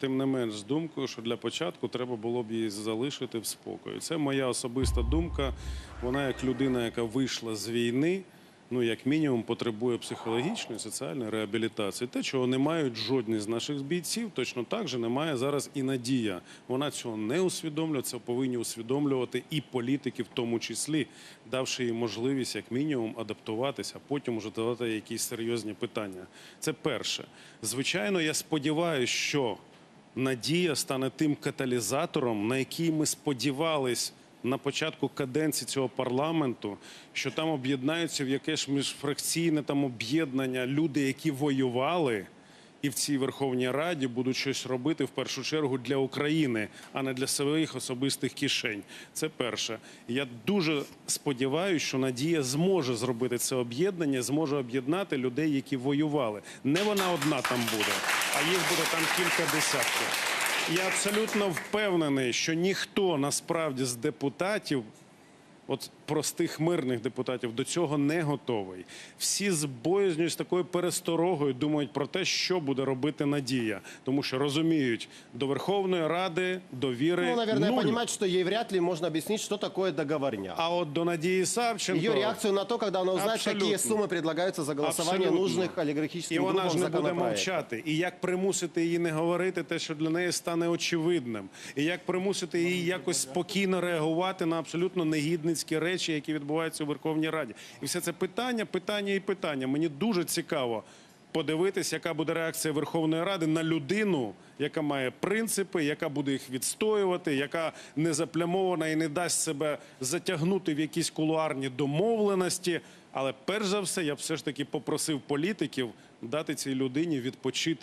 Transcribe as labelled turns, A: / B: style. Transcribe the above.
A: Тим не менш з думкою, що для початку треба було б її залишити в спокої. Це моя особиста думка. Вона як людина, яка вийшла з війни, ну як мінімум потребує психологічної, соціальної реабілітації. Те, чого не мають жодні з наших бійців, точно так же немає зараз і надія. Вона цього не усвідомлює. Це повинні усвідомлювати і політики, в тому числі, давши їй можливість як мінімум адаптуватися, а потім уже давати якісь серйозні питання. Це перше. Звичайно, я сподіваюся, що надія стане тим каталізатором, на який ми сподівались на початку каденції цього парламенту, що там об'єднаються в якесь міжфракційне там об'єднання люди, які воювали. І в цій Верховній Раді будуть щось робити в першу чергу для України, а не для своїх особистих кишень. Це перше. Я дуже сподіваюся, що Надія зможе зробити це об'єднання, зможе об'єднати людей, які воювали. Не вона одна там буде, а їх буде там кілька десятків. Я абсолютно впевнений, що ніхто насправді з депутатів от простих мирних депутатів до цього не готовий. Всі з боязнью, з такою пересторогою думають про те, що буде робити Надія, тому що розуміють, до Верховної Ради довіри
B: Ну, наверное,
A: нуль.
B: понимать, что ей вряд ли можно объяснить, что такое договорня.
A: А от до Надії Савченко
B: Ее реакцию на то, когда она узнает,
A: Абсолютно.
B: какие суммы предлагаются за голосование
A: Абсолютно.
B: нужных олигархическим
A: І вона
B: группам
A: ж не буде
B: законопроектов.
A: мовчати. І як примусити її не говорити те, що для неї стане очевидним, і як примусити її якось спокійно реагувати на абсолютно негідницькі речі, які відбуваються у Верховній Раді. І все це питання, питання і питання. Мені дуже цікаво. Подивитись, яка буде реакція Верховної Ради на людину, яка має принципи, яка буде їх відстоювати, яка не заплямована і не дасть себе затягнути в якісь кулуарні домовленості. Але перш за все, я б все ж таки попросив політиків дати цій людині відпочити